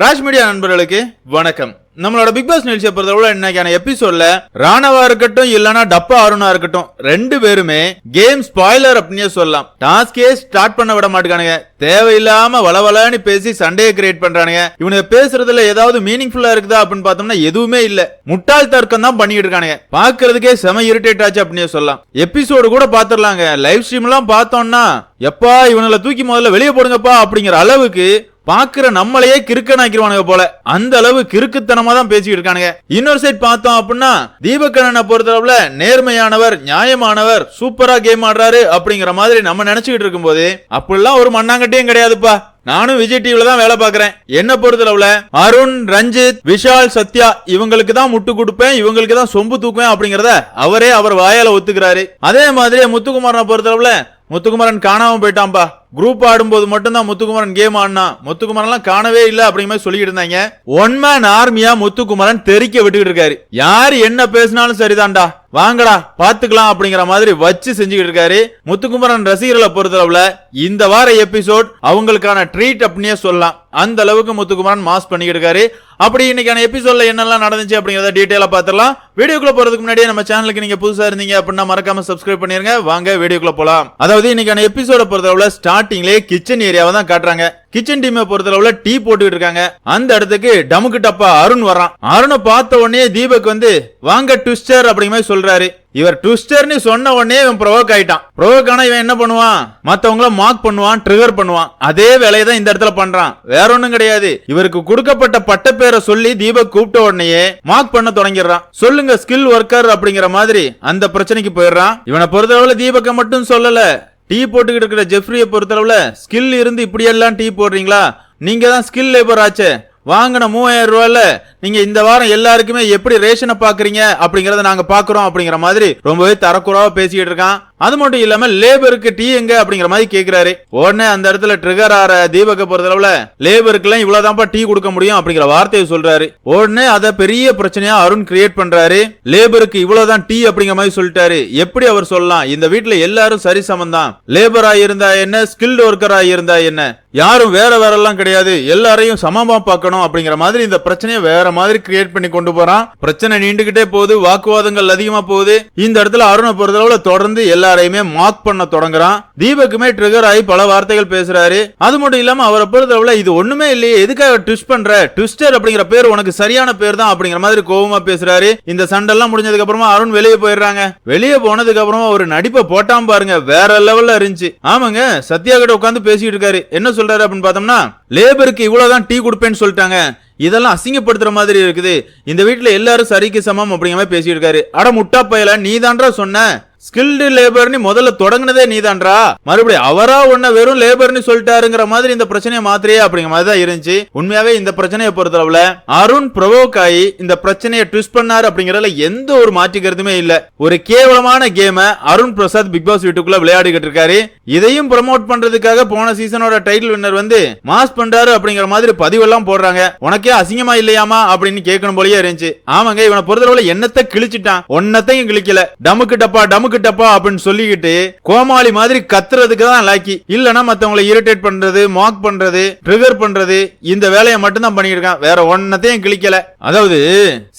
Raj media நண்பர்களுக்கு வணக்கம். நம்மளோட பிக் பாஸ் நிகழ்ச்சியை பொறுத்தவரை இன்னைக்கான எபிசோட்ல ராணவா இருக்கட்டும் இல்லனா டப்பா அருணா இருக்கட்டும் ரெண்டு பேருமே கேம் ஸ்பாய்லர் அப்படின்னே சொல்லலாம். டாஸ்கே ஸ்டார்ட் பண்ண விட மாட்டானுங்க தேவையில்லாம வளவலன்னு பேசி சண்டையை கிரியேட் பண்றானுங்க. இவனுக்கு பேசுறதுல ஏதாவது மீனிங்ஃபுல்லா இருக்குதா அப்படின்னு பார்த்தோம்னா எதுவுமே இல்ல. முட்டாள் தர்க்கம் தான் பண்ணிட்டு இருக்கானுங்க. பாக்குறதுக்கே செம இரிட்டேட் ஆச்சு அப்படின்னே சொல்லலாம். எபிசோடு கூட பாத்துடலாங்க லைவ் ஸ்ட்ரீம் எல்லாம் பார்த்தோம்னா எப்பா இவனுங்களை தூக்கி முதல்ல வெளியே போடுங்கப்பா அப்படிங்கிற அளவுக்கு பாக்குற நம்மளையே கிறுக்கனாக்கிடுவானுங்க போல. அந்த அளவு கிறுக்குத்தனமா தான் பேசிக்கிட்டு இருக்கானுங்க. இன்னொரு சைட் பார்த்தோம் அப்படின்னா தீபகண்ணனை பொறுத்தளவுல நேர்மையானவர் நியாயமானவர் சூப்பரா கேம் ஆடுறாரு அப்படிங்கிற மாதிரி நம்ம நினைச்சுக்கிட்டு இருக்கும்போது அப்படிலாம் ஒரு மண்ணாங்கட்டியும் கிடையாதுப்பா. நானும் விஜய் டிவில தான் வேலை பாக்குறேன் என்ன பொறுத்தளவுல அருண் ரஞ்சித் விஷால் சத்யா இவங்களுக்கு தான் முட்டு கொடுப்பேன் இவங்களுக்கு தான் சொம்பு தூக்குவேன் அப்படிங்கறத அவரே அவர் வாயால ஒத்துக்கிறாரு. அதே மாதிரி முத்துக்குமாரனை பொறுத்தளவுல முத்துக்குமாரன் காணாம போயிட்டான்பா. குரூப் ஆடும்போது மட்டும்தான் முத்துக்குமரன் கேம் ஆடினா. முத்துக்குமரன்லாம் காணவே இல்லை அப்படிங்கிற மாதிரி சொல்லிட்டு இருந்தாங்க. ஒன் மேன் ஆர்மியா முத்துக்குமரன் தெறிக்க விட்டுக்கிட்டு இருக்காரு. யார் என்ன பேசினாலும் சரிதான்டா. வாங்கடா பாத்துக்கலாம் அப்படிங்கிற மாதிரி வச்சு செஞ்சுக்கிட்டு இருக்காரு. முத்துக்குமரன் ரசிகர்களை பொறுத்தளவுல இந்த வார எபிசோட் அவங்களுக்கான ட்ரீட் அப்படின்னே சொல்லலாம். அந்த அளவுக்கு முத்துக்குமரன் மாஸ் பண்ணிக்கிட்டு இருக்காரு. அப்படி இன்னைக்கான எபிசோட்ல என்னெல்லாம் நடந்துச்சு அப்படிங்கறத டீட்டெயிலா பாத்திரலாம் வீடியோக்குள்ள போறதுக்கு முன்னாடியே நம்ம சேனலுக்கு நீங்க புதுசா இருந்தீங்க அப்படின்னா மறக்காம சப்ஸ்கிரைப் பண்ணிருங்க. வாங்க வீடியோக்குள்ள போலாம். அதாவது இன்னைக்கான எபிசோட பொறுத்தளவுல ஸ்டார்டிங்லேயே கிச்சன் ஏரியாவை தான் காட்டுறாங்க. கிச்சன் டீமை பொறுத்தளவுல டீ போட்டுக்கிட்டு இருக்காங்க. அந்த இடத்துக்கு டமுக்கு டப்பா அருண் வரான் அருணை பார்த்த உடனே தீபக் வந்து வாங்க ட்விஸ்டர் அப்படிங்கிற மாதிரி சொல்றாரு. இவர் ட்விஸ்டர்னு சொன்ன உடனே இவன் ப்ரொவோக் ஆயிட்டான். ப்ரொவோக் ஆனா இவன் என்ன பண்ணுவான்? மத்தவங்கள மார்க் பண்ணுவான் ட்ரிகர் பண்ணுவான். அதே வேலையை தான் இந்த இடத்துல பண்றான். வேற ஒண்ணும் கிடையாது. இவருக்கு கொடுக்கப்பட்ட பட்ட பேரை சொல்லி தீபக் கூப்பிட்ட உடனேயே மார்க் பண்ண தொடங்கிடுறான். சொல்லுங்க ஸ்கில் ஒர்க்கர் அப்படிங்கிற மாதிரி அந்த பிரச்சனைக்கு போயிடுறான். இவனை பொறுத்தளவுல தீபக்கை மட்டும் சொல்லல. டீ போட்டுக்கிட்டு இருக்கிற ஜெஃப்ரியை பொறுத்தளவுல ஸ்கில் இருந்து இப்படியெல்லாம் டீ போடுறீங்களா? நீங்க தான் ஸ்கில் லேபர் ஆச்சே. வாங்கின மூவாயிரம் ரூபாயில நீங்க இந்த வாரம் எல்லாருக்குமே எப்படி ரேஷனை பாக்குறீங்க அப்படிங்கறத நாங்க பாக்குறோம் அப்படிங்கிற மாதிரி ரொம்பவே தரக்குறாவா பேசிக்கிட்டு இருக்கான். அது மட்டும் இல்லாம லேபருக்கு டீ எங்க அப்படிங்கிற மாதிரி கேக்குறாரு. உடனே அந்த இடத்துல ட்ரிகர் ஆற தீபக பொறுத்தளவுல லேபருக்கு எல்லாம் இவ்வளவுதான்ப்பா டீ கொடுக்க முடியும் அப்படிங்கிற வார்த்தையை சொல்றாரு. உடனே அத பெரிய பிரச்சனையா அருண் கிரியேட் பண்றாரு. லேபருக்கு இவ்வளவுதான் டீ அப்படிங்கிற மாதிரி சொல்லிட்டாரு. எப்படி அவர் சொல்லலாம்? இந்த வீட்டுல எல்லாரும் சரி சமந்தான் லேபரா இருந்தா என்ன? ஸ்கில்டு ஒர்க்கரா இருந்தா என்ன? யாரும் வேற வேற எல்லாம் கிடையாது. எல்லாரையும் சமமா பார்க்கணும் அப்படிங்கிற மாதிரி இந்த பிரச்சனையை வேற மாதிரி கிரியேட் பண்ணி கொண்டு போறான். பிரச்சனை நீண்டுகிட்டே போகுது. வாக்குவாதங்கள் அதிகமா போகுது. இந்த இடத்துல அருணை பொறுத்தளவுல தொடர்ந்து எல்லாரையுமே மாக் பண்ண தொடங்குறான். தீபக்குமே ட்ரிகர் ஆகி பல வார்த்தைகள் பேசுறாரு. அது மட்டும் இல்லாம அவரை பொறுத்தளவுல இது ஒண்ணுமே இல்லையே. எதுக்காக ட்விஸ்ட் பண்ற? ட்விஸ்டர் அப்படிங்கிற பேர் உனக்கு சரியான பேர் தான் அப்படிங்கிற மாதிரி கோவமா பேசுறாரு. இந்த சண்டெல்லாம் முடிஞ்சதுக்கு அப்புறமா அருண் வெளியே போயிடுறாங்க. வெளியே போனதுக்கு அப்புறமா ஒரு நடிப்பை போட்டாம பாருங்க. வேற லெவல்ல இருந்துச்சு. ஆமாங்க சத்யா கிட்ட உட்காந்து பேசிட்டு இருக்காரு. என்ன சொல்றாரு அப்படின்னு பார்த்தோம்னா லேபருக்கு இவ்வளவுதான் டீ கொடுப்பேன்னு சொல்லிட்டாங்க. இதெல்லாம் அசிங்கப்படுத்துற மாதிரி இருக்குது. இந்த வீட்டுல எல்லாரும் சரிக்கு சமம் அப்படிங்கிற மாதிரி பேசிட்டு இருக்காரு. அட முட்டா பயல நீ தான்றா சொன்ன? ஸ்கில்டு லேபர்னு முதல்ல தொடங்குனதே நீதான்றா? மறுபடியும் அவரா உன்ன வெறும் லேபர்னு சொல்லிட்டாருங்கிற மாதிரி இந்த பிரச்சனையை மாத்திரையே அப்படிங்கிற மாதிரி தான் இருந்துச்சு. உண்மையாவே இந்த பிரச்சனையை பொறுத்தளவுல அருண் ப்ரொவோக் ஆகி இந்த பிரச்சனையை ட்விஸ்ட் பண்ணாரு அப்படிங்கறதுல எந்த ஒரு மாற்றிக்கிறதுமே இல்ல. ஒரு கேவலமான கேம அருண் பிரசாத் பிக் பாஸ் வீட்டுக்குள்ள விளையாடிக்கிட்டு இருக்காரு. இதையும் ப்ரமோட் பண்றதுக்காக போன சீசனோட டைட்டில் வின்னர் வந்து மாஸ் பண்றாரு அப்படிங்கிற மாதிரி பதிவெல்லாம் போடுறாங்க. உனக்கே அசிங்கமா இல்லையாமா அப்படின்னு கேட்கணும் போலயே இருந்துச்சு. ஆமாங்க இவனை பொறுத்தளவுல என்னத்தை கிழிச்சிட்டான்? ஒன்னத்தையும் கிழிக்கல. டமுக்கு டப்பா டமுக்கு டப்பா அப்படின்னு சொல்லிக்கிட்டு கோமாளி மாதிரி கத்துறதுக்கு தான் லாக்கி இல்லனா மத்தவங்களை இரிட்டேட் பண்றது மாக் பண்றது ட்ரிகர் பண்றது இந்த வேலையை மட்டும் தான் பண்ணிட்டு இருக்கான். வேற ஒன்னத்தையும் கிளிக்கல அதாவது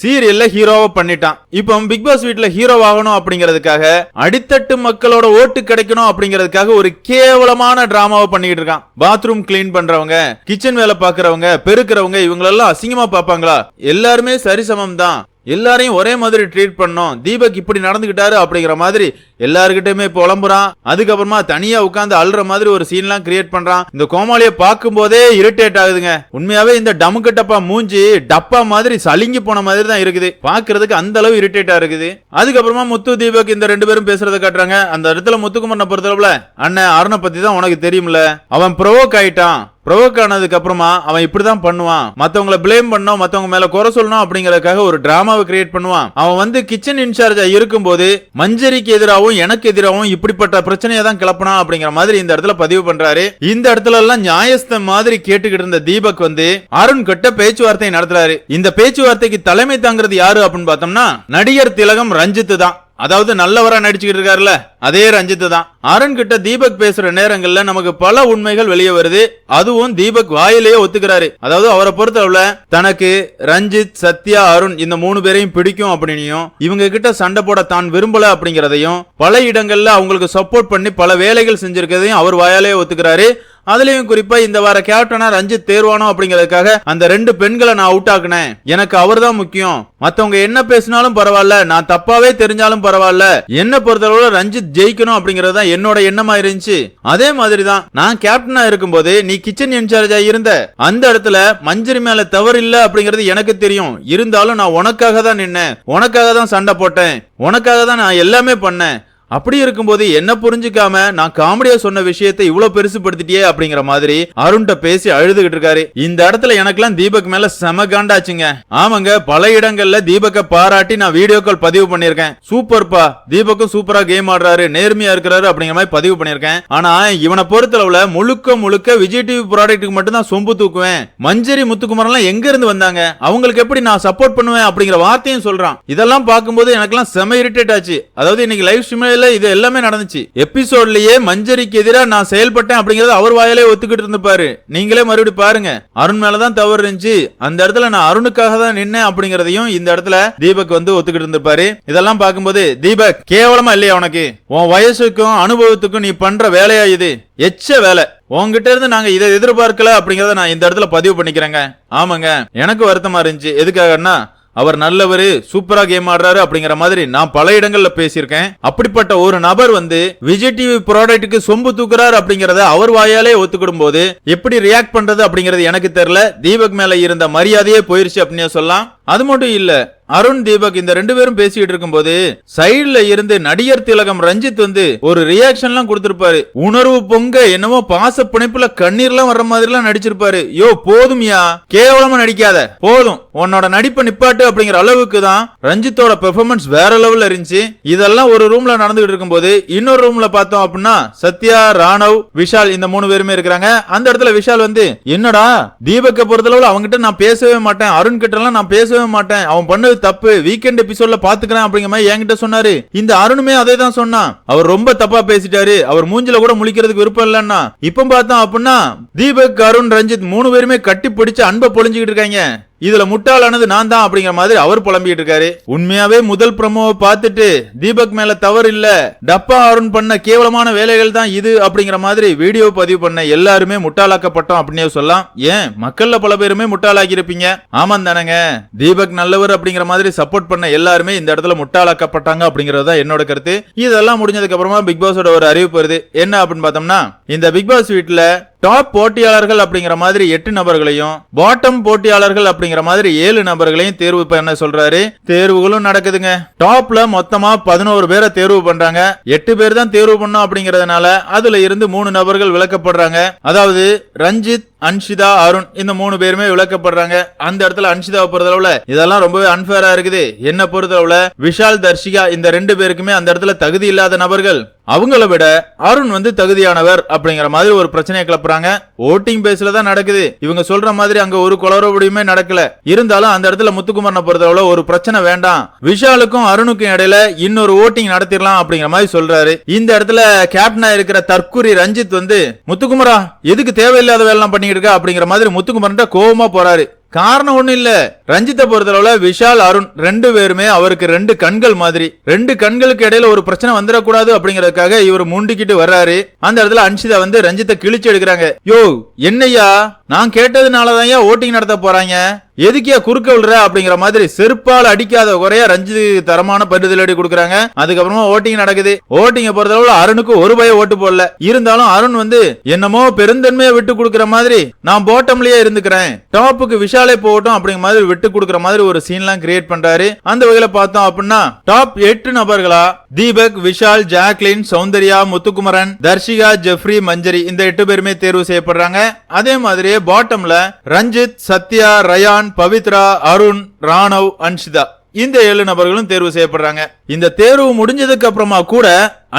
சீரியல்ல ஹீரோவை பண்ணிட்டான். இப்போ பிக் பாஸ் வீட்டுல ஹீரோ ஆகணும் அப்படிங்கிறதுக்காக அடித்தட்டு மக்களோட ஓட்டு கிடைக்கணும் அப்படிங்கிறதுக்காக ஒரு கேவலமான டிராமாவை பண்ணிக்கிட்டு இருக்கான். பாத்ரூம் கிளீன் பண்றவங்க கிச்சன் வேலை பாக்குறவங்க பெருக்கிறவங்க இவங்களெல்லாம் அசிங்கமா பாப்பாங்களா எல்லாருமே சரிசமம் தான் எல்லாரையும் ஒரே மாதிரி ட்ரீட் பண்ணோம். தீபக் இப்படி நடந்துகிட்டாரு அப்படிங்கிற மாதிரி எல்லாருக்கிட்டயுமே புலம்புறான். அதுக்கப்புறமா தனியா உட்காந்து அழுற மாதிரி ஒரு சீன்லாம் கிரியேட் பண்றான். இந்த கோமாளிய பார்க்கும் போதே இரிட்டேட் ஆகுதுங்க. உண்மையாவே இந்த டமுக்கு டப்பா மூஞ்சி டப்பா மாதிரி சலிங்கி போன மாதிரி தான் இருக்குது. பாக்குறதுக்கு அந்த அளவு இரிட்டேட்டா இருக்குது. அதுக்கப்புறமா முத்து தீபக் இந்த ரெண்டு பேரும் பேசுறத காட்டுறாங்க. அந்த இடத்துல முத்துக்குமரனை பொறுத்தளவுல அண்ணன் அருணை பத்தி தான் உனக்கு தெரியும்ல. அவன் ப்ரொவோக் ஆயிட்டான். ப்ரொவோக் ஆனதுக்கு அப்புறமா அவன் இப்படிதான் பண்ணுவான். மத்தவங்களை ப்ளேம் பண்ணோம் மத்தவங்க மேல குறை சொல்லணும் அப்படிங்கறதுக்காக ஒரு டிராமாவை கிரியேட் பண்ணுவான். அவன் வந்து கிச்சன் இன்சார்ஜா இருக்கும்போது மஞ்சரிக்கு எதிராகவும் எனக்கு எதிராகவும் இப்படிப்பட்ட பிரச்சனையை தான் கிளப்பனா அப்படிங்கிற மாதிரி இந்த இடத்துல பதிவு பண்றாரு. இந்த இடத்துல எல்லாம் நியாயஸ்த மாதிரி கேட்டுக்கிட்டு இருந்த தீபக் வந்து அருண் கிட்ட பேச்சுவார்த்தை நடத்துறாரு. இந்த பேச்சுவார்த்தைக்கு தலைமை தாங்கிறது யாரு அப்படின்னு பார்த்தோம்னா நடிகர் திலகம் ரஞ்சித் தான் அதாவது நல்லவரா நடிச்சுக்கிட்டு இருக்காருல்ல அதே ரஞ்சித் தான். அருண் கிட்ட தீபக் பேசுற நேரங்கள்ல நமக்கு பல உண்மைகள் வெளியே வருது. அதுவும் தீபக் வாயிலேயே ஒத்துக்கிறாரு. அதாவது அவரை பொறுத்தளவுல தனக்கு ரஞ்சித் சத்யா அருண் இந்த மூணு பேரையும் பிடிக்கும் அப்படின்னும் இவங்க கிட்ட சண்டை போட தான் விரும்பல அப்படிங்கிறதையும் பல இடங்கள்ல அவங்களுக்கு சப்போர்ட் பண்ணி பல வேலைகள் செஞ்சிருக்கிறதையும் அவர் வாயாலே ஒத்துக்கிறாரு. அதுலயும் குறிப்பா இந்த வார கேப்டனா ரஞ்சித் தேர்வானோ அப்படிங்கறதுக்காக அந்த ரெண்டு பெண்களை நான் அவுட் ஆக்குனேன். எனக்கு அவர்தான் முக்கியம். மத்தவங்க என்ன பேசினாலும் பரவாயில்ல நான் தப்பாவே தெரிஞ்சாலும் பரவாயில்ல. என்ன பொறுத்தளவுல ரஞ்சித் ஜெயிக்கணும் அப்படிங்கறது தான் என்னோட எண்ணமா இருந்துச்சு. அதே மாதிரி தான் நான் கேப்டனா இருக்கும்போது நீ கிச்சன் இன்சார்ஜா இருந்த. அந்த இடத்துல மஞ்சரி மேல தவறு இல்ல அப்படிங்கறது எனக்கு தெரியும். இருந்தாலும் நான் உனக்காக தான் நின்னேன். உனக்காக தான் சண்டை போட்டேன். உனக்காக தான் நான் எல்லாமே பண்ணேன். அப்படி இருக்கும்போது என்ன புரிஞ்சுக்காம நான் காமெடியா சொன்ன விஷயத்தை இவ்வளவு பெருசுபடுத்திட்டியே அப்படிங்கிற மாதிரி அருண்கிட்ட பேசி அழுதுகிட்டு இருக்காரு. இந்த இடத்துல எனக்கெல்லாம் தீபக் மேல செம காண்டாச்சுங்க. ஆமாங்க பல இடங்கள்ல தீபக்கை பாராட்டி நான் வீடியோ கால் பதிவு பண்ணிருக்கேன் சூப்பர்ப்பா தீபக்கும் சூப்பரா கேம் ஆடுறாரு நேர்மையா இருக்கிறாரு அப்படிங்கிற மாதிரி பதிவு பண்ணிருக்கேன் ஆனா இவனை பொறுத்தளவுல முழுக்க முழுக்க விஜய் டிவி ப்ராடக்ட்டுக்கு மட்டும் தான் சொம்பு தூக்குவேன். மஞ்சரி முத்துக்குமார் எல்லாம் எங்க இருந்து வந்தாங்க? அவங்களுக்கு எப்படி நான் சப்போர்ட் பண்ணுவேன் அப்படிங்கிற வார்த்தையும் சொல்றான். இதெல்லாம் பார்க்கும்போது எனக்கெல்லாம் செம இரிட்டேட் ஆச்சு. அதாவது இன்னைக்கு லைவ் ஸ்ட்ரீம்ல இது எல்லாமே நடந்துச்சு. எபிசோட்லயே மஞ்சரிக்கு எதிராக நான் செயல்பட்டேன் அப்படிங்கறது அவர் வாயிலே ஒத்துக்கிட்டு இருந்துப்பாரு நீங்களே மறுபடியும் பாருங்க. அருண் மேலதான் தவறு இருந்துச்சு. அந்த இடத்துல நான் அருணுக்காக தான் நின்னேன் அப்படிங்கறதையும் இந்த இடத்துல தீபக் வந்து ஒத்துக்கிட்டு இருந்திருப்பாரு இதெல்லாம் பார்க்கும்போது தீபக் கேவலமா இல்லையா உனக்கு? உன் வயசுக்கும் அனுபவத்துக்கும் நீ பண்ற வேலையா இது? எச்ச வேலை. உங்ககிட்ட இருந்து நாங்க இதை எதிர்பார்க்கல அப்படிங்கறத நான் இந்த இடத்துல பதிவு பண்ணிக்கிறேங்க. ஆமாங்க. எனக்கு வருத்தமா இருந்துச்சு. எதுக்காகன்னா அவர் நல்லவர் சூப்பரா கேம் ஆடுறாரு அப்படிங்கிற மாதிரி நான் பல இடங்கள்ல பேசியிருக்கேன். அப்படிப்பட்ட ஒரு நபர் வந்து விஜய் டிவி ப்ராடக்ட்டுக்கு சொம்பு தூக்குறாரு அப்படிங்கறத அவர் வாயாலே ஒத்துக்கிடும் போது எப்படி ரியாக்ட் பண்றது அப்படிங்கறது எனக்கு தெரியல. தீபக் மேல இருந்த மரியாதையே போயிருச்சு அப்படின்னு சொல்லலாம். அது மட்டும் இல்ல அருண் தீபக் இந்த ரெண்டு பேரும் பேசிட்டு இருக்கும்போது சைடுல இருந்து நடிகர் திலகம் ரஞ்சித் வந்து ஒரு ரியாக்ஷன் எல்லாம் கொடுத்திருப்பாரு. உணர்வு பொங்க என்னமோ பாச பிணைப்புல கண்ணீர்லாம் வர்ற மாதிரி எல்லாம் நடிச்சிருப்பாரு. யோ போதும்யா கேவலமா நடிக்காத போதும். உன்னோட நடிப்பை நிப்பாட்டு அப்படிங்கிற அளவுக்கு தான் ரஞ்சித்தோட பெர்ஃபார்மன்ஸ் வேற லெவல்ல இருந்துச்சு. இதெல்லாம் ஒரு ரூம்ல நடந்துகிட்டு இருக்கும்போது இன்னொரு ரூம்ல பார்த்தோம் அப்படின்னா சத்யா ராணவ் விஷால் இந்த மூணு பேருமே இருக்கிறாங்க. அந்த இடத்துல விஷால் வந்து என்னடா தீபக்கை பொறுத்தளவுல அவங்ககிட்ட நான் பேசவே மாட்டேன். அருண் கிட்ட எல்லாம் நான் பேசவே மாட்டேன். அவன் பண்ணது தப்பு. வீக்கெண்ட் எபிசோட்ல பாத்துக்கிறேன் அப்படிங்கிற மாதிரி என்கிட்ட சொன்னாரு. இந்த அருணுமே அதே தான் சொன்னான் அவர் ரொம்ப தப்பா பேசிட்டாரு. அவர் மூஞ்சில கூட முழிக்கிறதுக்கு விருப்பம் இல்லன்னா. இப்ப பார்த்தோம் அப்படின்னா தீபக் அருண் ரஞ்சித் மூணு பேருமே கட்டி பிடிச்சு அன்பை பொழிஞ்சுக்கிட்டு இருக்காங்க. இதுல முட்டாளானது நான் தான் அப்படிங்கிற மாதிரி அவர் புலம்பிட்டு இருக்காரு. உண்மையாவே முதல் ப்ரமோவை பார்த்துட்டு தீபக் மேல தவறு இல்ல. டப்பா அருண் பண்ண கேவலமான வேலைகள் தான் இது அப்படிங்கிற மாதிரி வீடியோ பதிவு பண்ண எல்லாருமே முட்டாளாக்கப்பட்டோம் அப்படின்னே சொல்லலாம். ஏன்? மக்கள்ல பல பேருமே முட்டாளாக்கி இருப்பீங்க ஆமாம் தானேங்க. தீபக் நல்லவர் அப்படிங்கிற மாதிரி சப்போர்ட் பண்ண எல்லாருமே இந்த இடத்துல முட்டாளாக்கப்பட்டாங்க அப்படிங்கறது தான் என்னோட கருத்து. இதெல்லாம் முடிஞ்சதுக்கு அப்புறமா பிக் பாஸோட ஒரு அறிவிப்பு வருது. என்ன அப்படின்னு பார்த்தோம்னா இந்த பிக் பாஸ் வீட்டுல டாப் போட்டியாளர்கள் அப்படிங்கிற மாதிரி எட்டு நபர்களையும் பாட்டம் போட்டியாளர்கள் அப்படிங்கிற மாதிரி ஏழு நபர்களையும் தேர்வு பண்ண சொல்றாரு? தேர்வுகளும் நடக்குதுங்க. டாப்ல மொத்தமா பதினோரு பேரை தேர்வு பண்றாங்க. எட்டு பேர் தான் தேர்வு பண்ணோம் அப்படிங்கறதுனால அதுல இருந்து மூணு நபர்கள் விளக்கப்படுறாங்க அதாவது ரஞ்சித் அன்ஷிதா அருண் இந்த மூணு பேருமே விளக்கப்படுறாங்க. அந்த இடத்துல அன்ஷிதாவை பொறுத்தளவுல இதெல்லாம் ரொம்பவே அன்பேரா இருக்குது. என்ன பொறுத்தளவுல விஷால் தர்ஷிகா இந்த ரெண்டு பேருக்குமே அந்த இடத்துல தகுதி இல்லாத நபர்கள். அவங்கள விட அருண் வந்து தகுதியானவர் அப்படிங்கிற மாதிரி ஒரு பிரச்சனையை கிளப்புறாங்க. ஓட்டிங் பேஸ்ல தான் நடக்குது. இவங்க சொல்ற மாதிரி அங்க ஒரு குளறுபடியுமே நடக்கல. இருந்தாலும் அந்த இடத்துல முத்துக்குமரனை பொறுத்தளவுல ஒரு பிரச்சனை வேண்டாம். விஷாலுக்கும் அருணுக்கும் இடையில இன்னொரு ஓட்டிங் நடத்திடலாம் அப்படிங்கிற மாதிரி சொல்றாரு. இந்த இடத்துல கேப்டனா இருக்கிற தற்குறி ரஞ்சித் வந்து முத்துக்குமரா எதுக்கு தேவையில்லாத வேலை பண்ணிட்டு இருக்க அப்படிங்கிற மாதிரி முத்துக்குமரன் கோவமா போறாரு. காரணம் ஒண்ணும் இல்ல. ரஞ்சித்தை பொறுத்தளவுல விஷால் அருண் ரெண்டு பேருமே அவருக்கு ரெண்டு கண்கள் மாதிரி. ரெண்டு கண்களுக்கு இடையில ஒரு பிரச்சனை வந்துடக்கூடாது அப்படிங்கறதுக்காக இவர் முண்டிக்கிட்டு வர்றாரு. அந்த இடத்துல அன்ஷிதா வந்து ரஞ்சித்தை கிழிச்சு எடுக்கிறாங்க. யோ என்னையா நான் கேட்டதுனாலதான் ஓட்டிங் நடத்த போறாங்க. எதுக்கியா குறுக்க விடுற அப்படிங்கிற மாதிரி செருப்பால் அடிக்காத குறைய ரஞ்சித் தரமான பரிதலடி கொடுக்குறாங்க. அதுக்கப்புறமா ஓட்டிங் நடக்குது. ஓட்டிங்க பொறுத்தளவுல அருணுக்கு ஒரு பய ஓட்டு போடல. இருந்தாலும் அருண் வந்து என்னமோ பெருந்தன்மையை விட்டு கொடுக்குற மாதிரி நான் போட்டம்லயே இருந்துக்கிறேன். டாப்புக்கு விஷால் போகட்டும் அப்படிங்கிற மாதிரி விட்டு கொடுக்குற மாதிரி ஒரு சீன்லாம் கிரியேட் பண்றாரு. அந்த வகையில பார்த்தோம் அப்படின்னா டாப் எட்டு நபர்களா? தீபக் விஷால் ஜாக்லின் சௌந்தர்யா முத்துக்குமரன் தர்ஷிகா ஜெஃப்ரி மஞ்சரி இந்த எட்டு பேருமே தேர்வு செய்யப்படுறாங்க. அதே மாதிரியே பாட்டம்ல ரஞ்சித் சத்யா ரயான் பவித்ரா அருண் ராணவ் அன்ஷிதா இந்த ஏழு நபர்களும் தேர்வு செய்யப்படுறாங்க. இந்த தேர்வு முடிஞ்சதுக்கு அப்புறமா கூட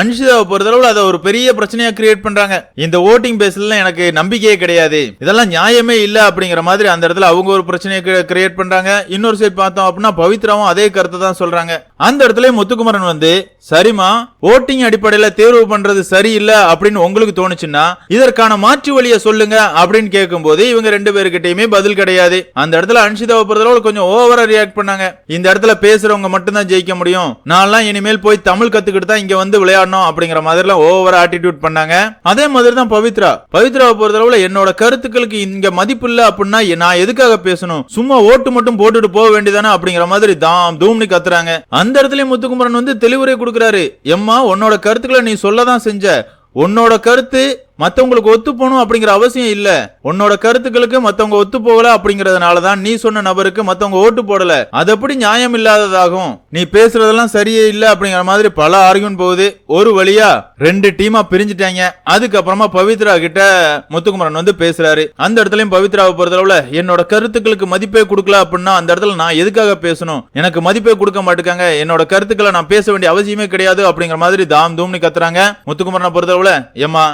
அன்ஷிதாவை பொறுத்தளவுல அதை ஒரு பெரிய பிரச்சனையா கிரியேட் பண்றாங்க. இந்த ஓட்டிங் பேஸ்ல எனக்கு நம்பிக்கையே கிடையாது. இதெல்லாம் நியாயமே இல்ல அப்படிங்கிற மாதிரி அந்த இடத்துல அவங்க ஒரு பிரச்சனையை கிரியேட் பண்றாங்க. இன்னொரு சைடு பார்த்தோம் அப்படின்னா பவித்ராவும் அதே கருத்தை தான் சொல்றாங்க. அந்த இடத்துல முத்துக்குமரன் வந்து சரிமா ஓட்டிங் அடிப்படையில தேர்வு பண்றது சரியில்லை அப்படின்னு உங்களுக்கு தோணுச்சுன்னா இதற்கான மாற்று வழியை சொல்லுங்க அப்படின்னு கேட்கும்போது இவங்க ரெண்டு பேருக்கிட்டயுமே பதில் கிடையாது. அந்த இடத்துல அன்ஷிதாவை பொறுத்தளவு கொஞ்சம் ஓவரா ரியாக்ட் பண்ணாங்க. இந்த இடத்துல பேசுறவங்க மட்டும்தான் ஜெயிக்க முடியும். நான் நான்லாம் இனிமேல் போய் தமிழ் கத்துக்கிட்டு தான் இங்க வந்து விளையாடணும் அப்படிங்கிற மாதிரிலாம் ஓவரா ஆட்டிடியூட் பண்ணாங்க. அதே மாதிரி தான் பவித்ரா. பவித்ராவை பொறுத்தளவுல என்னோட கருத்துக்களுக்கு இங்க மதிப்பு இல்ல அப்படின்னா நான் எதுக்காக பேசணும்? சும்மா ஓட்டு மட்டும் போட்டுட்டு போக வேண்டியதானே அப்படிங்கிற மாதிரி தாம் தூம்னி கத்துறாங்க. அந்த இடத்துல முத்துக்குமரன் வந்து தெளிவுரை கொடுக்குறாரு. எம்மா உன்னோட கருத்துக்களை நீ சொல்லதான் செஞ்ச. உன்னோட கருத்து மற்றவங்களுக்கு ஒத்து போகணும் அப்படிங்கிற அவசியம் இல்லை. உன்னோட கருத்துக்களுக்கு மற்றவங்க ஒத்து போகல அப்படிங்கறதுனால தான் நீ சொன்ன நபருக்கு மற்றவங்க ஓட்டு போடல. அது எப்படி நியாயம் இல்லாததாகும்? நீ பேசுறதெல்லாம் சரியே இல்ல அப்படிங்கிற மாதிரி பல ஆர்கியூமெண்ட் போகுது. ஒரு வழியா ரெண்டு டீமா பிரிஞ்சுட்டாங்க. அதுக்கப்புறமா பவித்ரா கிட்ட முத்துக்குமரன் வந்து பேசுறாரு. அந்த இடத்துலயும் பவித்ராவை பொறுத்தளவுல என்னோட கருத்துக்களுக்கு மதிப்பே கொடுக்கல அப்படின்னா அந்த இடத்துல நான் எதுக்காக பேசணும்? எனக்கு மதிப்பே கொடுக்க மாட்டேங்க என்னோட கருத்துக்களை நான் பேச வேண்டிய அவசியமே கிடையாது அப்படிங்கிற மாதிரி தாம் தூம்னு கத்துறாங்க முத்துக்குமரனை பொறுத்தளவுல. ஏமா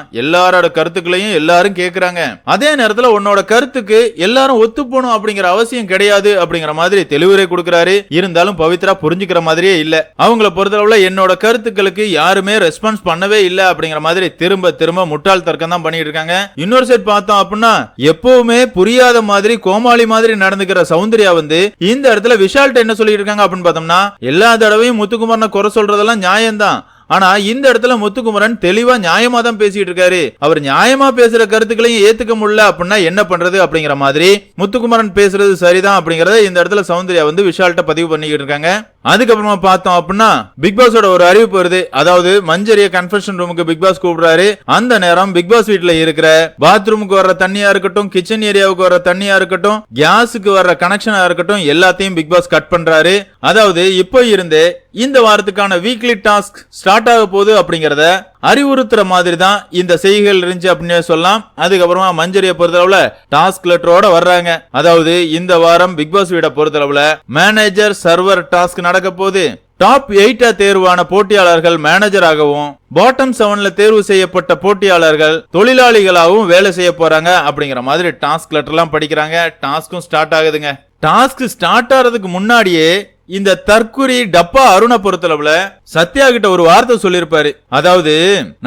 எல்லாரோட கருத்துக்களையும் எல்லாரும் கேட்கிறாங்க அதே நேரத்துல உன்னோட கருத்துக்கு எல்லாரும் ஒத்து போகணும் அப்படிங்கிற அவசியம் கிடையாது அப்படிங்கிற மாதிரி தெளிவுரை கொடுக்கிறாரு. இருந்தாலும் பவித்ரா புரிஞ்சுக்கிற மாதிரியே இல்ல. அவங்கள பொறுத்தளவுல என்னோட கருத்துக்களுக்கு யாருமே ரெஸ்பான்ஸ் பண்ணவே இல்ல அப்படிங்கிற மாதிரி திரும்ப திரும்ப முட்டாள் தர்க்கம் தான் பண்ணிட்டு இருக்காங்க. இன்னொரு சைட் பார்த்தோம் அப்படின்னா எப்பவுமே புரியாத மாதிரி கோமாளி மாதிரி நடந்துக்கிற சௌந்தர்யா வந்து இந்த இடத்துல விஷால்ட்ட என்ன சொல்லிட்டு இருக்காங்க அப்படின்னு பார்த்தோம்னா எல்லா தடவையும் முத்துக்குமாரனை குறை சொல்றதெல்லாம் நியாயம்தான். ஆனா இந்த இடத்துல முத்துக்குமரன் தெளிவா நியாயமா தான் பேசிட்டு இருக்காரு. அவர் நியாயமா பேசுற கருத்துக்களையும் ஏத்துக்க முடியல அப்படின்னா என்ன பண்றது அப்படிங்கிற மாதிரி முத்துக்குமரன் பேசுறது சரிதான் அப்படிங்கறத இந்த இடத்துல சௌந்தர்யா வந்து விஷால்கிட்ட பதிவு பண்ணிக்கிட்டு இருக்காங்க. அதுக்கப்புறமா பார்த்தோம் அப்படின்னா பிக் பாஸோட ஒரு அறிவிப்பு வருது. அதாவது மஞ்சரிய கன்ஃபெஷன் ரூமுக்கு பிக் பாஸ் கூப்பிடுறாரு. அந்த நேரம் பிக் பாஸ் வீட்டுல இருக்கிற பாத்ரூமுக்கு வர்ற தண்ணியா இருக்கட்டும் கிச்சன் ஏரியாவுக்கு வர்ற தண்ணியா இருக்கட்டும் கேஸுக்கு வர்ற கனெக்ஷனா இருக்கட்டும் எல்லாத்தையும் பிக் பாஸ் கட் பண்றாரு. அதாவது இப்போ இருந்து இந்த வாரத்துக்கான வீக்லி டாஸ்க் ஸ்டார்ட் ஆக போகுது அப்படிங்கறத அறிவுறுத்துற மாதிரி தான் இந்த செய்திகள் இருந்துச்சு அப்படின்னு சொல்லலாம். அதுக்கப்புறமா மஞ்சரியை பொறுத்தளவுல டாஸ்க் லெட்டரோட வர்றாங்க. அதாவது இந்த வாரம் பிக் பாஸ் வீட பொறுத்தளவுல மேனேஜர் சர்வர் டாஸ்க் நடக்க போகுது. டாப் எயிட்டா தேர்வான போட்டியாளர்கள் மேனேஜராகவும் பாட்டம் செவன்ல தேர்வு செய்யப்பட்ட போட்டியாளர்கள் தொழிலாளிகளாகவும் வேலை செய்ய போறாங்க அப்படிங்கிற மாதிரி டாஸ்க் லெட்டர்லாம் படிக்கிறாங்க. டாஸ்க்கும் ஸ்டார்ட் ஆகுதுங்க. டாஸ்க் ஸ்டார்ட் ஆறதுக்கு முன்னாடியே இந்த தற்குறி டப்பா அருணை பொறுத்தளவுல சத்யா கிட்ட ஒரு வார்த்தை சொல்லிருப்பாரு அதாவது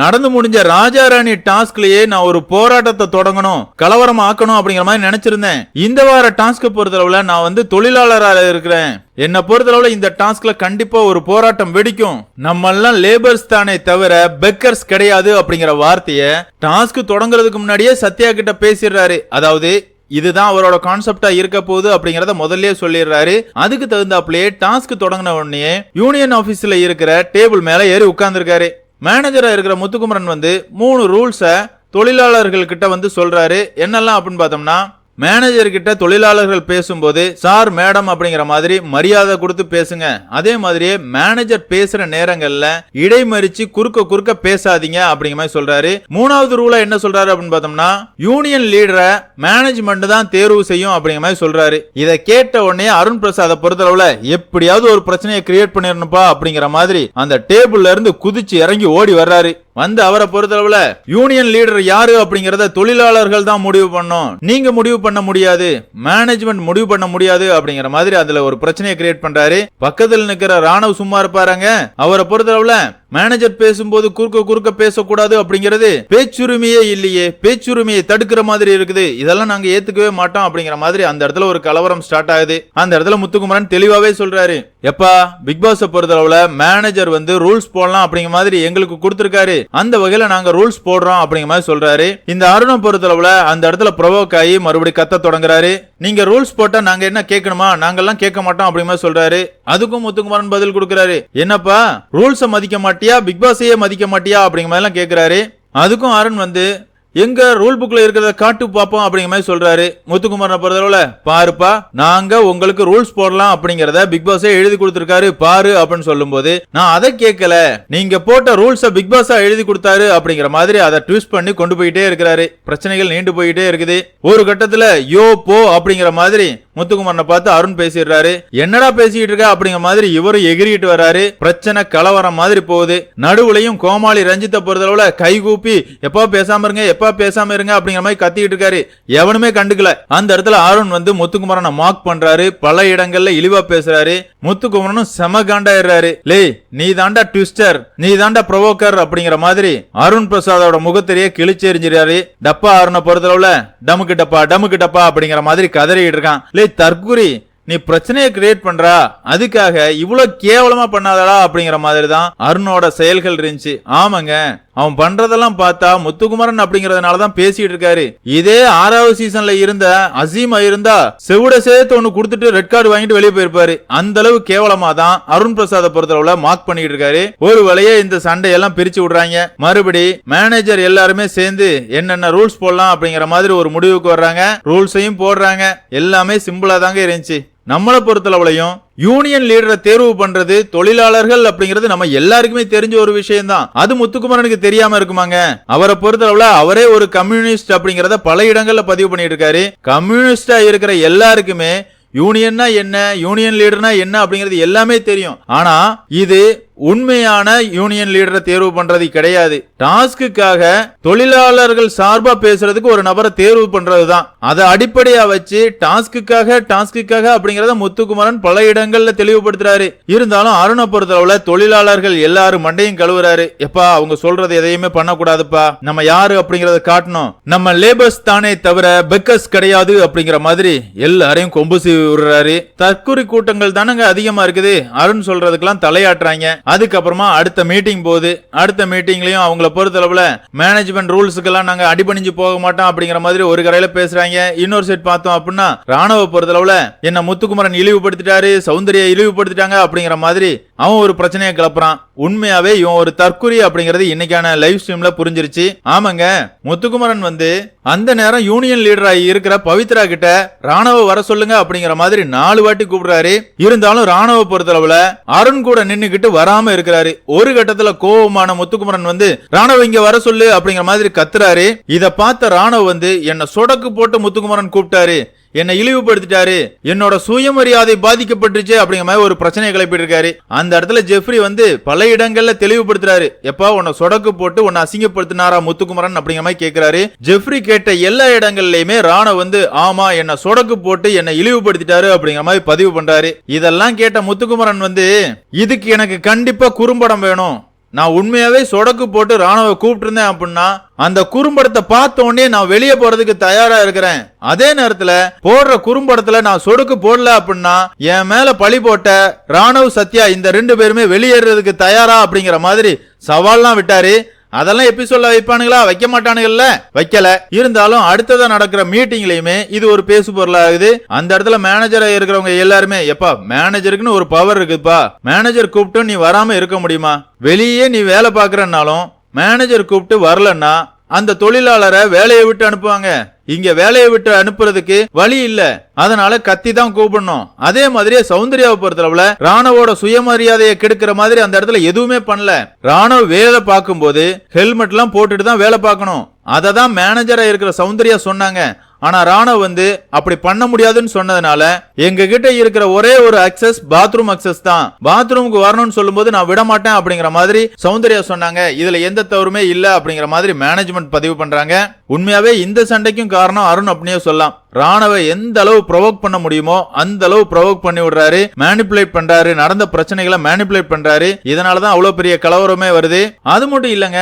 நடந்து முடிஞ்ச ராஜா ராணி டாஸ்க்லயே நான் ஒரு போராட்டத்தை தொடங்கணும் கலவரம் ஆக்கணும் அப்படிங்கிற மாதிரி நினைச்சிருந்தேன். இந்த வார டாஸ்க் பொறுத்தளவுல நான் வந்து தொழிலாளராக இருக்கிறேன். என்ன பொறுத்தளவுல இந்த டாஸ்க்ல கண்டிப்பா ஒரு போராட்டம் வெடிக்கும். நம்ம எல்லாம் லேபர்ஸ் தானே தவிர பெக்கர்ஸ் கிடையாது அப்படிங்கிற வார்த்தைய டாஸ்க் தொடங்குறதுக்கு முன்னாடியே சத்யா கிட்ட பேசிடுறாரு. அதாவது இதுதான் அவரோட கான்செப்டா இருக்க போகுது அப்படிங்கறத முதல்லயே சொல்லிடுறாரு. அதுக்கு தகுந்தாப்லயே டாஸ்க் தொடங்கின உடனே யூனியன் ஆபீஸ்ல இருக்கிற டேபிள் மேல ஏறி உட்கார்ந்துருக்காரு. மேனேஜரா இருக்கிற முத்துக்குமரன் வந்து மூணு ரூல்ஸ தொழிலாளர்கள் கிட்ட வந்து சொல்றாரு. என்னெல்லாம் அப்படின்னு பார்த்தோம்னா மேனேஜர் கிட்ட தொழிலாளர்கள் பேசும்போது சார் மேடம் அப்படிங்கிற மாதிரி மரியாதை கொடுத்து பேசுங்க. அதே மாதிரியே மேனேஜர் பேசுற நேரங்கள்ல இடைமறிச்சு குறுக்க குறுக்க பேசாதீங்க அப்படிங்கிற மாதிரி சொல்றாரு. மூணாவது ரூலா என்ன சொல்றாரு அப்படின்னு பார்த்தோம்னா யூனியன் லீடரை மேனேஜ்மெண்ட் தான் தேர்வு செய்யும் அப்படிங்கிற மாதிரி சொல்றாரு. இதை கேட்ட உடனே அருண் பிரசாத பொறுத்தளவுல எப்படியாவது ஒரு பிரச்சனையை கிரியேட் பண்ணிடணும்ப்பா அப்படிங்கிற மாதிரி அந்த டேபிள்ல இருந்து குதிச்சு இறங்கி ஓடி வர்றாரு. வந்து அவரை பொறுத்தளவுல யூனியன் லீடர் யாரு அப்படிங்கறத தொழிலாளர்கள் தான் முடிவு பண்ணும் நீங்க முடிவு பண்ண முடியாது மேனேஜ்மெண்ட் முடிவு பண்ண முடியாது அப்படிங்கிற மாதிரி அதுல ஒரு பிரச்சனையை கிரியேட் பண்றாரு. பக்கத்தில் நிக்கிற ராணுவ சும்மா இருப்பாருங்க. அவரை பொறுத்தளவுல மேனேஜர் பேசும்போது குறுக்க குறுக்க பேசக்கூடாது அப்படிங்கிறது பேச்சுரிமையே இல்லையே. பேச்சுரிமையை தடுக்கிற மாதிரி இருக்குது. இதெல்லாம் நாங்க ஏத்துக்கவே மாட்டோம் அப்படிங்கிற மாதிரி அந்த இடத்துல ஒரு கலவரம் ஸ்டார்ட் ஆகுது. அந்த இடத்துல முத்துக்குமரன் தெளிவாவே சொல்றாரு. எப்பா பிக் பாஸ் பொறுத்தளவுல மேனேஜர் வந்து ரூல்ஸ் போடலாம் அப்படிங்கிற மாதிரி எங்களுக்கு கொடுத்திருக்காரு. அந்த வகையில நாங்க ரூல்ஸ் போடுறோம் அப்படிங்கிற மாதிரி சொல்றாரு. இந்த அருணை பொறுத்தளவுல அந்த இடத்துல ப்ரொவோக் ஆகி மறுபடியும் கத்த தொடங்குறாரு. நீங்க ரூல்ஸ் போட்டா நாங்க என்ன கேட்கணுமா? நாங்கெல்லாம் கேட்க மாட்டோம் அப்படிங்கிற மாதிரி சொல்றாரு. அதுக்கும் முத்துக்குமாரன் பதில் கொடுக்குறாரு. என்னப்பா? ரூல்ஸ மதிக்க மாட்டியா? பிக் பாஸையே மதிக்க மாட்டியா? அப்படிங்கிற மாதிரி எல்லாம் அதுக்கும் அருண் வந்து எங்க ரூல் புக்ல இருக்கிறத காட்டு பாப்போம் அப்படிங்கிற மாதிரி சொல்றாரு. முத்துக்குமார் பொறுத்தளவுல பாருப்பா நாங்க உங்களுக்கு ரூல்ஸ் போடலாம் அப்படிங்கறத பிக் பாஸே எழுதி கொடுத்திருக்காரு. பாரு அப்படின்னு சொல்லும்போது நான் அதை கேட்கல. நீங்க போட்ட ரூல்ஸ பிக் பாஸா எழுதி கொடுத்தாரு அப்படிங்கிற மாதிரி அதை ட்விஸ்ட் பண்ணி கொண்டு போயிட்டே இருக்கிறாரு. பிரச்சனைகள் நீண்டு போயிட்டே இருக்குது. ஒரு கட்டத்துல யோ போ அப்படிங்கிற மாதிரி முத்துக்குமரனை பார்த்து அருண் பேசிடுறாரு. என்னடா பேசிட்டு இருக்க? அப்படிங்கிற மாதிரி இவரும் எகிரிட்டு வராரு. பிரச்சனை கலவரம் மாதிரி போகுது. நடுவுலையும் கோமாளி ரஞ்சித்தை பொறுத்தளவுல கை கூப்பி எப்பா பேசாம இருங்க எப்பா பேசாம இருங்க அப்படிங்கிற மாதிரி கத்திட்டு இருக்காரு. எவனுமே கண்டுக்கல. அந்த இடத்துல அருண் வந்து முத்துக்குமரனை மார்க் பண்றாரு. பல இடங்கள்ல இழிவா பேசுறாரு. முத்துக்குமரனும் செம காண்டாயிடுறாரு. லே நீ தாண்டா ட்விஸ்டர் நீ தாண்டா ப்ரொவோக்கர் அப்படிங்கிற மாதிரி அருண் பிரசாதோட முகத்திலேயே கிழிச்சு எரிஞ்சிருக்காரு டப்பா அருணை பொறுத்தளவுல டமுக்கு டப்பா டமுக்கு டப்பா அப்படிங்கிற மாதிரி கதறிட்டு இருக்கான். லே தற்குறி நீ பிரச்சனையை கிரியேட் பண்றா? அதுக்காக இவ்வளவு கேவலமா பண்ணாதடா அப்படிங்கிற மாதிரி தான் அருணோட செயல்கள் இருந்துச்சு. ஆமாங்க. அவன் பண்றதெல்லாம் பார்த்தா முத்துக்குமரன் அப்படிங்கறதுனால தான் பேசிட்டு இருக்காரு. இதே ஆறாவது சீசன்ல இருந்த அசீமா இருந்தா செவிட சேர்த்து ஒண்ணு கொடுத்துட்டு ரெட் கார்டு வாங்கிட்டு வெளியே போயிருப்பாரு. அந்த அளவு கேவலமா தான் அருண் பிரசாத பொறுத்தளவுல மார்க் பண்ணிட்டு இருக்காரு. ஒரு வழியே இந்த சண்டையெல்லாம் பிரிச்சு விடுறாங்க. மறுபடி மேனேஜர் எல்லாருமே சேர்ந்து என்னென்ன ரூல்ஸ் போடலாம் அப்படிங்கிற மாதிரி ஒரு முடிவுக்கு வர்றாங்க. ரூல்ஸையும் போடுறாங்க. எல்லாமே சிம்பிளா தாங்க இருந்துச்சு. நம்மளை பொறுத்தளவுலையும் யூனியன் லீடரை தேர்வு பண்றது தொழிலாளர்கள் அப்படிங்கிறது நம்ம எல்லாருக்குமே தெரிஞ்ச ஒரு விஷயம் தான் அது முத்துக்குமரனுக்கு தெரியாம இருக்குமாங்க? அவரை பொறுத்தளவுல அவரே ஒரு கம்யூனிஸ்ட் அப்படிங்கறத பல இடங்கள்ல பதிவு பண்ணிட்டு இருக்காரு கம்யூனிஸ்டா இருக்கிற எல்லாருக்குமே யூனியன்னா என்ன யூனியன் லீடர்னா என்ன அப்படிங்கிறது எல்லாமே தெரியும். ஆனா இது உண்மையான யூனியன் லீடரை தேர்வு பண்றது கிடையாது. டாஸ்க்குக்காக தொழிலாளர்கள் சார்பா பேசுறதுக்கு ஒரு நபரை தேர்வு பண்றதுதான். அதை அடிப்படையா வச்சு டாஸ்க்குக்காக டாஸ்க்குக்காக அப்படிங்கறத முத்துக்குமரன் பல இடங்கள்ல தெளிவுபடுத்துறாரு. இருந்தாலும் அருணை பொறுத்தளவுல தொழிலாளர்கள் எல்லாரும் மண்டையும் கழுவுறாரு. எப்பா அவங்க சொல்றது எதையுமே பண்ணக்கூடாதுப்பா. நம்ம யாரு அப்படிங்கறத காட்டணும். நம்ம லேபர்ஸ் தானே தவிர பெக்கர்ஸ் கிடையாது அப்படிங்கிற மாதிரி எல்லாரையும் கொம்பு சீவி விடுறாரு. தற்கொலை கூட்டங்கள் தானங்க அதிகமா இருக்குது. அருண் சொல்றதுக்கெல்லாம் தலையாட்டுறாங்க. அதுக்கப்புறமா அடுத்த மீட்டிங் போகுது. அடுத்த மீட்டிங்லையும் அவங்கள பொறுத்தளவில் மேனேஜ்மெண்ட் ரூல்ஸுக்கெல்லாம் நாங்கள் அடிபணிஞ்சு போக மாட்டோம் அப்படிங்கிற மாதிரி ஒரு கரையில் பேசுறாங்க. இன்னொரு சைட் பார்த்தோம் அப்படின்னா ராணுவ பொறுத்தளவில் என்ன முத்துக்குமரன் இழிவுபடுத்திட்டாரு சௌந்தரிய இழிவுபடுத்திட்டாங்க அப்படிங்கிற மாதிரி அவன் ஒரு பிரச்சனையை கிளப்புறான். உண்மையாவே இவன் ஒரு தற்குறி அப்படிங்கறது இன்னைக்கான லைவ் ஸ்ட்ரீம்ல புரிஞ்சிருச்சு. ஆமாங்க முத்துக்குமரன் வந்து அந்த நேரம் யூனியன் லீடரா இருக்கிற பவித்ரா கிட்ட ராணுவ வர சொல்லுங்க அப்படிங்கிற மாதிரி நாலு வாட்டி கூப்பிடுறாரு. இருந்தாலும் ராணுவ பொறுத்தளவுல அருண் கூட நின்னுகிட்டு வராம இருக்கிறாரு. ஒரு கட்டத்துல கோபமான முத்துக்குமரன் வந்து ராணுவ இங்க வர சொல்லு அப்படிங்கிற மாதிரி கத்துறாரு. இத பார்த்த ராணுவ வந்து என்ன சொடக்கு போட்டு முத்துக்குமரன் கூப்பிட்டாரு. என்னை இழிவுபடுத்திட்டாரு. என்னோட சுயமரியாதை பாதிக்கப்பட்டுச்சு அப்படிங்கிற மாதிரி ஒரு பிரச்சனையை கிளப்பிட்டு இருக்காரு அந்த இடத்துல ஜெஃப்ரி வந்து பல இடங்கள்ல தெளிவுபடுத்துறாரு. எப்பா உன்னை சொடக்கு போட்டு உன்னை அசிங்கப்படுத்தினாரா முத்துக்குமரன் அப்படிங்கிற மாதிரி கேட்கிறாரு ஜெஃப்ரி கேட்ட எல்லா இடங்கள்லயுமே ராணா வந்து ஆமா என்னை சொடக்கு போட்டு என்னை இழிவுபடுத்திட்டாரு அப்படிங்கிற மாதிரி பதிவு பண்றாரு. இதெல்லாம் கேட்ட முத்துக்குமரன் வந்து இதுக்கு எனக்கு கண்டிப்பா குறும்படம் வேணும். நான் உண்மையாவே சொடக்கு போட்டு ராணுவ கூப்பிட்டுருந்தேன் அப்படின்னா அந்த குறும்படத்தை பார்த்த உடனே நான் வெளியே போறதுக்கு தயாரா இருக்கிறேன். அதே நேரத்துல போடுற குறும்படத்துல நான் சொடுக்கு போடல அப்படின்னா என் மேல பழி போட்ட ராணுவ சத்யா இந்த ரெண்டு பேருமே வெளியேறதுக்கு தயாரா அப்படிங்கிற மாதிரி சவால்லாம் விட்டாரு. அதெல்லாம் எபிசோட்ல வைப்பானுங்களா? வைக்க மாட்டானுங்கல்ல வைக்கல. இருந்தாலும் அடுத்ததா நடக்கிற மீட்டிங்லயுமே இது ஒரு பேசு பொருளாகுது. அந்த இடத்துல மேனேஜரா இருக்கிறவங்க எல்லாருமே எப்பா மேனேஜருக்குன்னு ஒரு பவர் இருக்குப்பா மேனேஜர் கூப்பிட்டு நீ வராம இருக்க முடியுமா? வெளியே நீ வேலை பாக்குறனாலும் மேனேஜர் கூப்பிட்டு வரலன்னா அந்த தொழிலாளரை வேலையை விட்டு அனுப்புவாங்க. இங்க வேலையை விட்டு அனுப்புறதுக்கு வழி இல்ல. அதனால கத்தி தான் கூப்பிடணும். அதே மாதிரியே சௌந்தர்யாவை பொறுத்தளவுல ராணுவோட சுயமரியாதையை கெடுக்கிற மாதிரி அந்த இடத்துல எதுவுமே பண்ணல. ராணுவ வேலை பார்க்கும்போது ஹெல்மெட் எல்லாம் போட்டுட்டு தான் வேலை பார்க்கணும். அதை தான் மேனேஜரா இருக்கிற சௌந்தர்யா சொன்னாங்க. ஆனா ராணுவ வந்து அப்படி பண்ண முடியாதுன்னு சொன்னதுனால எங்க கிட்ட இருக்கிற ஒரே ஒரு அக்சஸ் பாத்ரூம் அக்சஸ் தான். பாத்ரூமுக்கு வரணும்னு சொல்லும்போது நான் விட மாட்டேன் அப்படிங்கிற மாதிரி சௌந்தர்யா சொன்னாங்க. இதுல எந்த தவறுமே இல்ல அப்படிங்கிற மாதிரி மேனேஜ்மெண்ட் பதிவு பண்றாங்க. உண்மையாவே இந்த சண்டைக்கும் காரணம் அருண் அப்படியே சொல்லலாம். ராணவ எந்த அளவு ப்ரொவோக் பண்ண முடியுமோ அந்த அளவு ப்ரொவோக் பண்ணி விடுறாரு மேனிப்புலேட் பண்றாரு நடந்த பிரச்சனைகளை மேனிப்புலேட் பண்றாரு. இதனாலதான் அவ்வளவு பெரிய கலவரமே வருது. அது மட்டும் இல்லங்க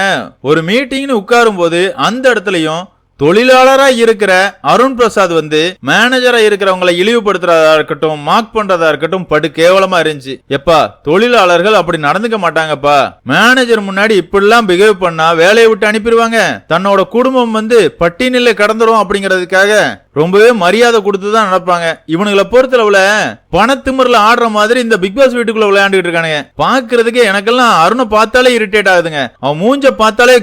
ஒரு மீட்டிங்னு உட்காரும் போது அந்த இடத்துலயும் தொழிலாளரா இருக்கிற அருண் பிரசாத் வந்து மேனேஜரா இருக்கிறவங்களை இழிவுபடுத்துறதா இருக்கட்டும் மார்க் பண்றதா இருக்கட்டும் படு கேவலமா இருந்துச்சு. எப்பா தொழிலாளர்கள் அப்படி நடந்துக்க மாட்டாங்கப்பா. மேனேஜர் முன்னாடி இப்படிலாம் பிஹேவ் பண்ணா வேலையை விட்டு அனுப்பிடுவாங்க. தன்னோட குடும்பம் வந்து பட்டினிலை கடந்துரும் அப்படிங்கிறதுக்காக ரொம்பவே மரியாதை கொடுத்து தான் நடப்பாங்க. இவனுங்களை பொறுத்தளவுல பணத்திமிரில் ஆடுற மாதிரி இந்த பிக் பாஸ் வீட்டுக்குள்ள விளையாண்டுட்டு இருக்கானுங்க. பாக்குறதுக்கே எனக்கெல்லாம் அருணை பார்த்தாலே இரிட்டேட் ஆகுதுங்க. அவன் மூஞ்ச பார்த்தாலே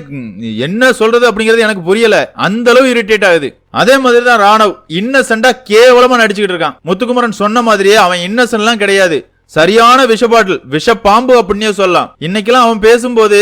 என்ன சொல்றது? அப்படிங்கிறது எனக்கு புரியல. அந்த அளவு இரிட்டேட் ஆகுது. அதே மாதிரி தான் ராணவ் இன்னசென்டா கேவலமா நடிச்சுக்கிட்டு இருக்கான். முத்துக்குமரன் சொன்ன மாதிரியே அவன் இன்னசென்ட்லாம் கிடையாது. சரியான விஷ பாட்டில் விஷ பாம்பு அப்படின்னே சொல்லலாம். இன்னைக்கெல்லாம் அவன் பேசும்போது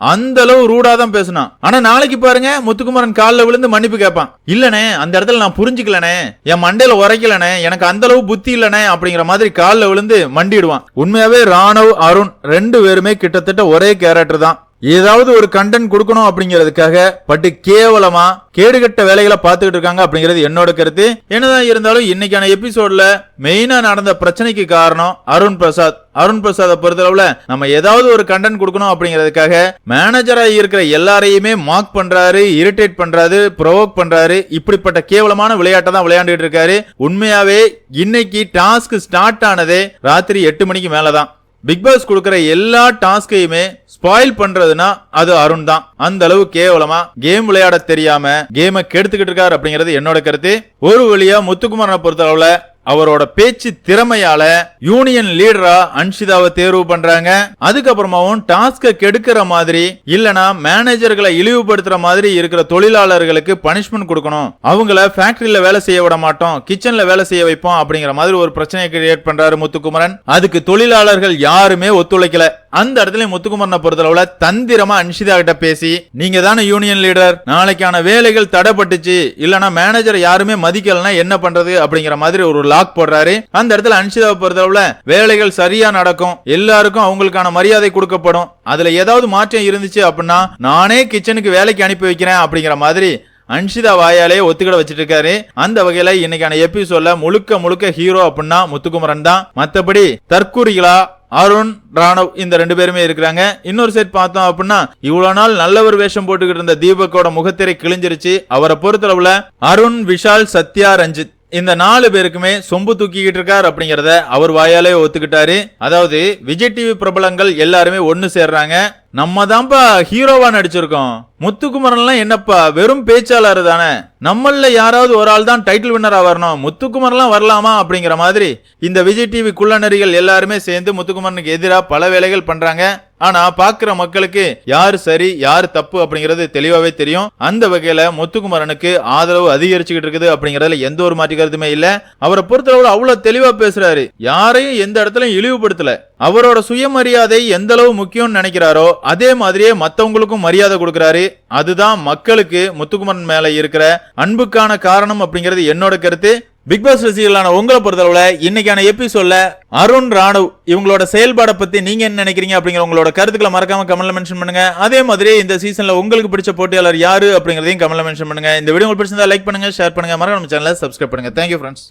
அந்த அளவு ரூடா தான் பேசினான். ஆனா நாளைக்கு பாருங்க முத்துக்குமரன் காலில் விழுந்து மன்னிப்பு கேட்பான். இல்லனே அந்த இடத்துல நான் புரிஞ்சுக்கலனே என் மண்டையில உரைக்கலனே எனக்கு அந்த அளவு புத்தி இல்லனே அப்படிங்கிற மாதிரி காலில் விழுந்து மண்டிடுவான். உண்மையாவே ராணவ் அருண் ரெண்டு பேருமே கிட்டத்தட்ட ஒரே கேரக்டர் தான். ஏதாவது ஒரு கண்டென்ட் கொடுக்கணும் அப்படிங்கிறதுக்காக பட்டு கேவலமா கேடுகட்ட வேலைகளை பார்த்துக்கிட்டு இருக்காங்க அப்படிங்கிறது என்னோட கருத்து. என்னதான் இருந்தாலும் இன்னைக்கான எபிசோட்ல மெயினா நடந்த பிரச்சனைக்கு காரணம் அருண் பிரசாத். அருண் பிரசாதை பொறுத்தளவுல நம்ம ஏதாவது ஒரு கண்டென்ட் கொடுக்கணும் அப்படிங்கிறதுக்காக மேனேஜரா இருக்கிற எல்லாரையுமே மார்க் பண்றாரு இரிட்டேட் பண்றாரு ப்ரொவோக் பண்றாரு. இப்படிப்பட்ட கேவலமான விளையாட்டை தான் விளையாண்டுட்டு இருக்காரு. உண்மையாவே இன்னைக்கு டாஸ்க் ஸ்டார்ட் ஆனதே ராத்திரி எட்டு மணிக்கு மேலதான். பிக் பாஸ் கொடுக்குற எல்லா டாஸ்கையுமே ஸ்பாயில் பண்றதுனா அது அருண் தான். அந்த அளவு கேவலமா கேம் விளையாட தெரியாம கேமை கெடுத்துக்கிட்டு இருக்காரு அப்படிங்கிறது என்னோட கருத்து. ஒரு வழியா முத்துக்குமாரனை பொறுத்தளவுல அவரோட பேச்சு திறமையால யூனியன் லீடரா அன்ஷிதாவை தேர்வு பண்றாங்க. அதுக்கப்புறமாவும் டாஸ்க கெடுக்கிற மாதிரி இல்லனா மேனேஜர்களை இழிவுபடுத்துற மாதிரி இருக்கிற தொழிலாளர்களுக்கு பனிஷ்மெண்ட் கொடுக்கணும். அவங்கள ஃபேக்டரியில வேலை செய்ய விட மாட்டோம். கிச்சன்ல வேலை செய்ய வைப்போம் அப்படிங்கிற மாதிரி ஒரு பிரச்சனையை கிரியேட் பண்றாரு முத்துக்குமரன். அதுக்கு தொழிலாளர்கள் யாருமே ஒத்துழைக்கல. அந்த இடத்துல முத்துக்குமரனை பொறுத்தளவுல தந்திரமா அன்ஷிதா கிட்ட பேசி நீங்க தானே யூனியன் லீடர் நாளைக்கான வேலைகள் தடைப்பட்டுச்சு இல்லனா மேனேஜர் யாருமே மதிக்கலனா என்ன பண்றது? அப்படிங்கிற மாதிரி ஒரு லாக் போடுறாரு. அந்த இடத்துல அன்ஷிதாவை பொறுத்தளவுல வேலைகள் சரியா நடக்கும் எல்லாருக்கும் அவங்களுக்கான மரியாதை கொடுக்கப்படும். அதுல ஏதாவது மாற்றம் இருந்துச்சு அப்படின்னா நானே கிச்சனுக்கு வேலைக்கு அனுப்பி வைக்கிறேன் அப்படிங்கிற மாதிரி அன்ஷிதா வாயாலே ஒத்துக்கிட வச்சிட்டு இருக்காரு அந்த வகையில இன்னைக்கான எபிசோட்ல முழுக்க முழுக்க ஹீரோ அப்படின்னா முத்துக்குமரன் தான். மத்தபடி தற்கூறிகளா அருண் ராணவ் இந்த ரெண்டு பேருமே இருக்கிறாங்க. இன்னொரு சைட் பார்த்தோம் அப்படின்னா இவ்வளவு நாள் நல்ல ஒரு வேஷம் போட்டுக்கிட்டு இருந்த தீபக்கோட முகத்திரை கிழிஞ்சிருச்சு. அவரை பொறுத்தளவுல அருண் விஷால் சத்யா ரஞ்சித். இந்த நாலு பேருக்குமே சொம்பு தூக்கிக்கிட்டு இருக்கார் அப்படிங்கறத அவர் வாயாலே ஒத்துக்கிட்டாரு. அதாவது விஜய் டிவி பிரபலங்கள் எல்லாருமே ஒன்னு சேர்றாங்க. நம்ம தான்ப்பா ஹீரோவா நடிச்சிருக்கோம். முத்துக்குமரன்லாம் என்னப்பா வெறும் பேச்சாளர் தானே? நம்மள யாராவது ஒரு ஆள் தான் டைட்டில் வின்னரா வரணும். முத்துக்குமரன்லாம் வரலாமா அப்படிங்கிற மாதிரி இந்த விஜய் டிவி குள்ளநரிகள் எல்லாருமே சேர்ந்து முத்துக்குமரனுக்கு எதிராக பல வேலைகள் பண்றாங்க. ஆனா பாக்குற மக்களுக்கு யார் சரி யார் தப்பு அப்படிங்கிறது தெளிவாவே தெரியும். அந்த வகையில முத்துக்குமரனுக்கு ஆதரவு அதிகரிச்சுக்கிட்டு இருக்குது அப்படிங்கறதுல எந்த ஒரு மாற்று கருத்துமே இல்ல. அவரை பொறுத்தளவு அவ்வளவு தெளிவா பேசுறாரு. யாரையும் எந்த இடத்துலயும் இழிவுபடுத்தல. அவரோட சுயமரியாதை எந்த அளவு முக்கியம்னு நினைக்கிறாரோ அதே மாதிரியே மத்தவங்களுக்கும் மரியாதை கொடுக்கிறாரு. அதுதான் மக்களுக்கு முத்துக்குமரன் மேல இருக்கிற அன்புக்கான காரணம் அப்படிங்கிறது என்னோட கருத்து. பிக் பாஸ் ரசிகர்களான உங்களை பொறுத்தளவுல இன்னைக்கான எபிசோட்ல அருண் ராணுவ் இவங்களோட செயல்பாடை பத்தி நீங்க என்ன நினைக்கிறீங்க அப்படிங்கிற உங்களோட கருத்துக்களை மறக்காம கமெண்ட்ல மென்ஷன் பண்ணுங்க. அதே மாதிரி இந்த சீசன்ல உங்களுக்கு பிடிச்ச போட்டியாளர் யாரு அப்படிங்கறதையும் கமெண்ட்ல மென்ஷன் பண்ணுங்க. இந்த வீடியோ உங்களுக்கு பிடிச்சிருந்தா லைக் பண்ணுங்க ஷேர் பண்ணுங்க. மறக்காம சேனலை சப்ஸ்கிரைப் பண்ணுங்க. Thank you friends